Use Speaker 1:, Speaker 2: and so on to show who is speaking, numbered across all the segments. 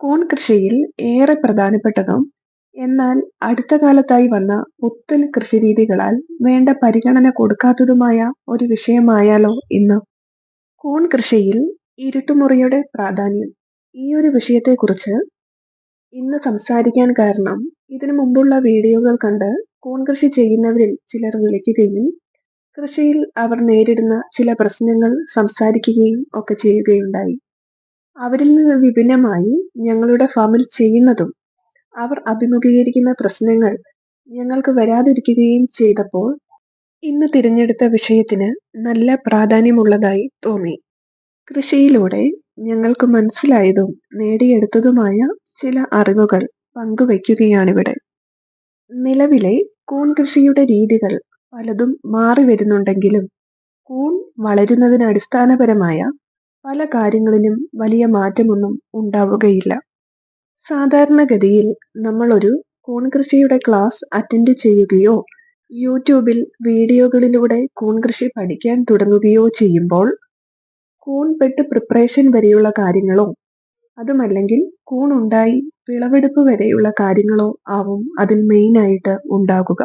Speaker 1: കൂൺ കൃഷിയിൽ ഏറെ പ്രധാനപ്പെട്ടതും എന്നാൽ അടുത്ത കാലത്തായി വന്ന പുത്തൻ കൃഷിരീതികളാൽ വേണ്ട പരിഗണന കൊടുക്കാത്തതുമായ ഒരു വിഷയമായാലോ ഇന്ന്? കോൺ കൃഷിയിൽ ഇരുട്ടുമുറിയുടെ പ്രാധാന്യം. ഈ ഒരു വിഷയത്തെക്കുറിച്ച് ഇന്ന് സംസാരിക്കാൻ കാരണം ഇതിനു മുമ്പുള്ള വീഡിയോകൾ കണ്ട് കോൺ കൃഷി ചെയ്യുന്നവരിൽ ചിലർ വിളിക്കുകയും കൃഷിയിൽ അവർ നേരിടുന്ന ചില പ്രശ്നങ്ങൾ സംസാരിക്കുകയും ഒക്കെ ചെയ്യുകയുണ്ടായി. അവരിൽ നിന്ന് വിഭിന്നമായി ഞങ്ങളുടെ ഫാമിൽ ചെയ്യുന്നതും അവർ അഭിമുഖീകരിക്കുന്ന പ്രശ്നങ്ങൾ ഞങ്ങൾക്ക് വരാതിരിക്കുകയും ചെയ്തപ്പോൾ ഇന്ന് തിരഞ്ഞെടുത്ത വിഷയത്തിന് നല്ല പ്രാധാന്യമുള്ളതായി തോന്നി. കൃഷിയിലൂടെ ഞങ്ങൾക്ക് മനസ്സിലായതും നേടിയെടുത്തതുമായ ചില അറിവുകൾ പങ്കുവയ്ക്കുകയാണിവിടെ. നിലവിലെ കൂൺ കൃഷിയുടെ രീതികൾ പലതും മാറി വരുന്നുണ്ടെങ്കിലും കൂൺ വളരുന്നതിന് അടിസ്ഥാനപരമായ പല കാര്യങ്ങളിലും വലിയ മാറ്റമൊന്നും ഉണ്ടാവുകയില്ല. സാധാരണഗതിയിൽ നമ്മളൊരു കൂൺ കൃഷിയുടെ ക്ലാസ് അറ്റൻഡ് ചെയ്യുകയോ യൂട്യൂബിൽ വീഡിയോകളിലൂടെ കൂൺ കൃഷി പഠിക്കാൻ തുടങ്ങുകയോ ചെയ്യുമ്പോൾ കൂൺ പെട്ട് പ്രിപ്പറേഷൻ വരെയുള്ള കാര്യങ്ങളോ അതുമല്ലെങ്കിൽ കൂൺ ഉണ്ടായി വിളവെടുപ്പ് വരെയുള്ള കാര്യങ്ങളോ ആവും അതിൽ മെയിനായിട്ട് ഉണ്ടാകുക.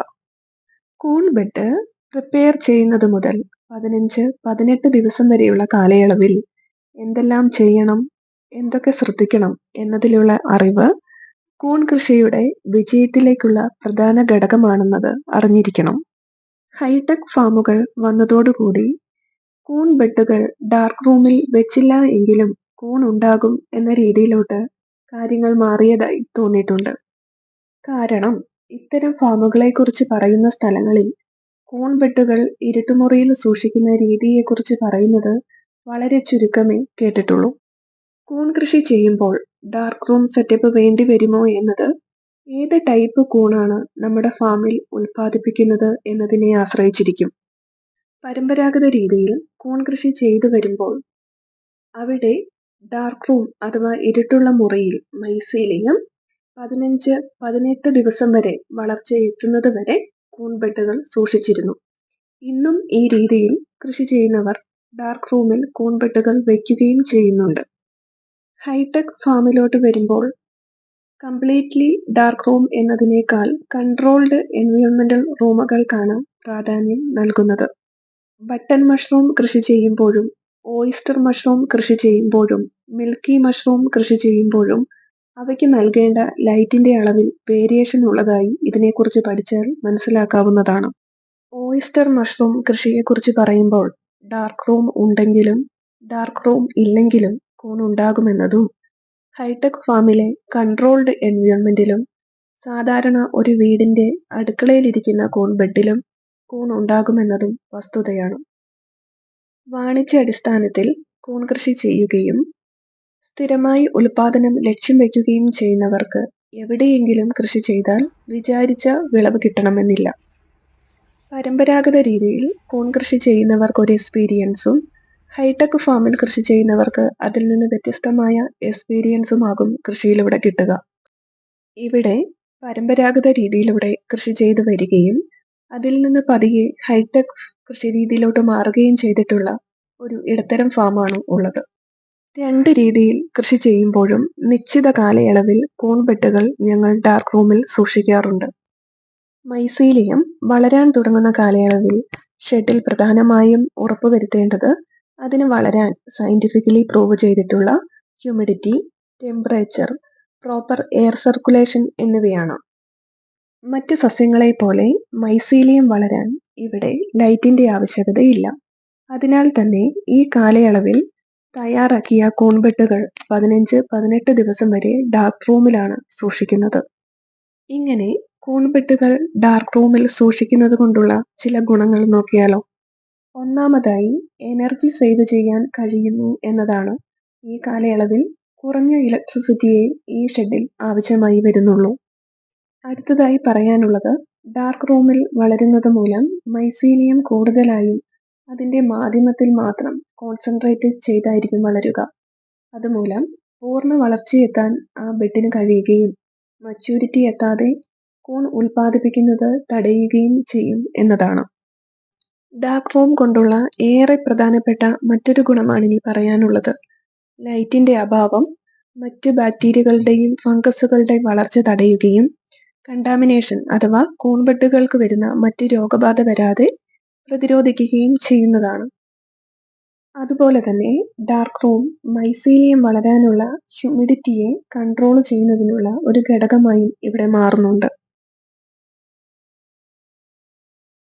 Speaker 1: കൂൺ ബെഡ് പ്രിപ്പയർ ചെയ്യുന്നത് മുതൽ പതിനഞ്ച് പതിനെട്ട് ദിവസം വരെയുള്ള കാലയളവിൽ എന്തെല്ലാം ചെയ്യണം എന്തൊക്കെ ശ്രദ്ധിക്കണം എന്നതിലുള്ള അറിവ് കൂൺ കൃഷിയുടെ വിജയത്തിലേക്കുള്ള പ്രധാന ഘടകമാണെന്നത് അറിഞ്ഞിരിക്കണം. ഹൈടെക് ഫാമുകൾ വന്നതോടുകൂടി കൂൺ ബെഡുകൾ ഡാർക്ക് റൂമിൽ വെച്ചില്ല എങ്കിലും കൂൺ ഉണ്ടാകും എന്ന രീതിയിലോട്ട് കാര്യങ്ങൾ മാറിയതായി തോന്നിയിട്ടുണ്ട്. കാരണം ഇത്തരം ഫാമുകളെക്കുറിച്ച് പറയുന്ന സ്ഥലങ്ങളിൽ കൂൺ ബെഡുകൾ ഇരുട്ടുമുറിയിൽ സൂക്ഷിക്കുന്ന രീതിയെക്കുറിച്ച് പറയുന്നത് വളരെ ചുരുക്കമേ കേട്ടിട്ടുള്ളൂ. കൂൺ കൃഷി ചെയ്യുമ്പോൾ ഡാർക്ക് റൂം സെറ്റപ്പ് വേണ്ടി വരുമോ എന്നത് ഏത് ടൈപ്പ് കൂണാണ് നമ്മുടെ ഫാമിൽ ഉൽപ്പാദിപ്പിക്കുന്നത് എന്നതിനെ ആശ്രയിച്ചിരിക്കും. പരമ്പരാഗത രീതിയിൽ കൂൺ കൃഷി ചെയ്തു വരുമ്പോൾ അവിടെ ഡാർക്ക് റൂം അഥവാ ഇരുട്ടുള്ള മുറിയിൽ മൈസീലിയം പതിനഞ്ച് പതിനെട്ട് ദിവസം വരെ വളർച്ച എത്തുന്നത് വരെ കൂൺബെഡുകൾ സൂക്ഷിച്ചിരുന്നു. ഇന്നും ഈ രീതിയിൽ കൃഷി ചെയ്യുന്നവർ ഡാർക്ക് റൂമിൽ കൂൺപെട്ടുകൾ വയ്ക്കുകയും ചെയ്യുന്നുണ്ട്. ഹൈടെക് ഫാമിലോട്ട് വരുമ്പോൾ കംപ്ലീറ്റ്ലി ഡാർക്ക് റൂം എന്നതിനേക്കാൾ കൺട്രോൾഡ് എൻവയോൺമെന്റൽ റൂമുകൾക്കാണ് പ്രാധാന്യം നൽകുന്നത്. ബട്ടൺ മഷ്റൂം കൃഷി ചെയ്യുമ്പോഴും ഓയിസ്റ്റർ മഷ്റൂം കൃഷി ചെയ്യുമ്പോഴും മിൽക്കി മഷ്റൂം കൃഷി ചെയ്യുമ്പോഴും അവയ്ക്ക് നൽകേണ്ട ലൈറ്റിന്റെ അളവിൽ വേരിയേഷൻ ഉള്ളതായി ഇതിനെക്കുറിച്ച് പഠിച്ചാൽ മനസ്സിലാക്കാവുന്നതാണ്. ഓയിസ്റ്റർ മഷ്റൂം കൃഷിയെക്കുറിച്ച് പറയുമ്പോൾ ഡാർക്ക് റൂം ഉണ്ടെങ്കിലും ഡാർക്ക് റൂം ഇല്ലെങ്കിലും കോൺ ഉണ്ടാകുമെന്നതും ഹൈടെക് ഫാമിലെ കൺട്രോൾഡ് എൻവയോൺമെന്റിലും സാധാരണ ഒരു വീടിന്റെ അടുക്കളയിലിരിക്കുന്ന കൂൺ ബെഡിലും കൂൺ ഉണ്ടാകുമെന്നതും വസ്തുതയാണ്. വാണിജ്യാടിസ്ഥാനത്തിൽ കൂൺ കൃഷി ചെയ്യുകയും സ്ഥിരമായി ഉൽപാദനം ലക്ഷ്യം വയ്ക്കുകയും ചെയ്യുന്നവർക്ക് എവിടെയെങ്കിലും കൃഷി ചെയ്താൽ വിചാരിച്ച വിളവ് കിട്ടണമെന്നില്ല. പരമ്പരാഗത രീതിയിൽ കൂൺ കൃഷി ചെയ്യുന്നവർക്ക് ഒരു എക്സ്പീരിയൻസും ഹൈടെക് ഫാമിൽ കൃഷി ചെയ്യുന്നവർക്ക് അതിൽ നിന്ന് വ്യത്യസ്തമായ എക്സ്പീരിയൻസും ആകും കൃഷിയിലൂടെ കിട്ടുക. ഇവിടെ പരമ്പരാഗത രീതിയിലൂടെ കൃഷി ചെയ്തു വരികയും അതിൽ നിന്ന് പതിയെ ഹൈടെക് കൃഷി രീതിയിലോട്ട് മാറുകയും ചെയ്തിട്ടുള്ള ഒരു ഇടത്തരം ഫാമാണ് ഉള്ളത്. രണ്ട് രീതിയിൽ കൃഷി ചെയ്യുമ്പോഴും നിശ്ചിത കാലയളവിൽ കൂൺബെട്ടുകൾ ഞങ്ങൾ ഡാർക്ക് റൂമിൽ സൂക്ഷിക്കാറുണ്ട്. മൈസീലിയം വളരാൻ തുടങ്ങുന്ന കാലയളവിൽ ഷെഡിൽ പ്രധാനമായും ഉറപ്പുവരുത്തേണ്ടത് അതിന് വളരാൻ സയന്റിഫിക്കലി പ്രൂവ് ചെയ്തിട്ടുള്ള humidity temperature proper air circulation എന്നിവയാണ്. മറ്റ് സസ്യങ്ങളെ പോലെ മൈസീലിയം വളരാൻ ഇവിടെ ലൈറ്റിന്റെ ആവശ്യകതയില്ല. അതിനാൽ തന്നെ ഈ കാലയളവിൽ തയ്യാറാക്കിയ കൂൺബെട്ടുകൾ പതിനഞ്ച് പതിനെട്ട് ദിവസം വരെ ഡാർക്ക് റൂമിലാണ് സൂക്ഷിക്കുന്നത്. ഇങ്ങനെ കൂൺബെട്ടുകൾ ഡാർക്ക് റൂമിൽ സൂക്ഷിക്കുന്നത് കൊണ്ടുള്ള ചില ഗുണങ്ങൾ നോക്കിയാലോ? ഒന്നാമതായി എനർജി സേവ് ചെയ്യാൻ കഴിയുന്നു എന്നതാണ് ഈ കാലയളവിൽ കുറഞ്ഞ ഇലക്ട്രിസിറ്റിയെ ഈ ഷെഡിൽ ആവശ്യമായി വരുന്നുള്ളൂ. അടുത്തതായി പറയാനുള്ളത് ഡാർക്ക് റൂമിൽ വളരുന്നത് മൂലം മൈസീലിയം കൂടുതലായും അതിന്റെ മാധ്യമത്തിൽ മാത്രം കോൺസെൻട്രേറ്റ് ചെയ്തായിരിക്കും വളരുക. അതുമൂലം പൂർണ വളർച്ചയെത്താൻ ആ ബെഡിന് കഴിയുകയും മച്യൂരിറ്റി എത്താതെ കൂൺ ഉൽപ്പാദിപ്പിക്കുന്നത് തടയുകയും ചെയ്യും എന്നതാണ്. ഡാർക്ക് റൂം കൊണ്ടുള്ള ഏറെ പ്രധാനപ്പെട്ട മറ്റൊരു ഗുണമാണ് ഇനി പറയാനുള്ളത്. ലൈറ്റിന്റെ അഭാവം മറ്റ് ബാക്ടീരിയകളുടെയും ഫംഗസുകളുടെയും വളർച്ച തടയുകയും കണ്ടാമിനേഷൻ അഥവാ കൂൺവെട്ടുകൾക്ക് വരുന്ന മറ്റ് രോഗബാധ വരാതെ പ്രതിരോധിക്കുകയും ചെയ്യുന്നതാണ്. അതുപോലെ തന്നെ ഡാർക്ക് റൂം മൈസീലിയം വളരാനുള്ള ഹ്യൂമിഡിറ്റിയെ കൺട്രോൾ ചെയ്യുന്നതിനുള്ള ഒരു ഘടകമായും ഇവിടെ മാറുന്നുണ്ട്.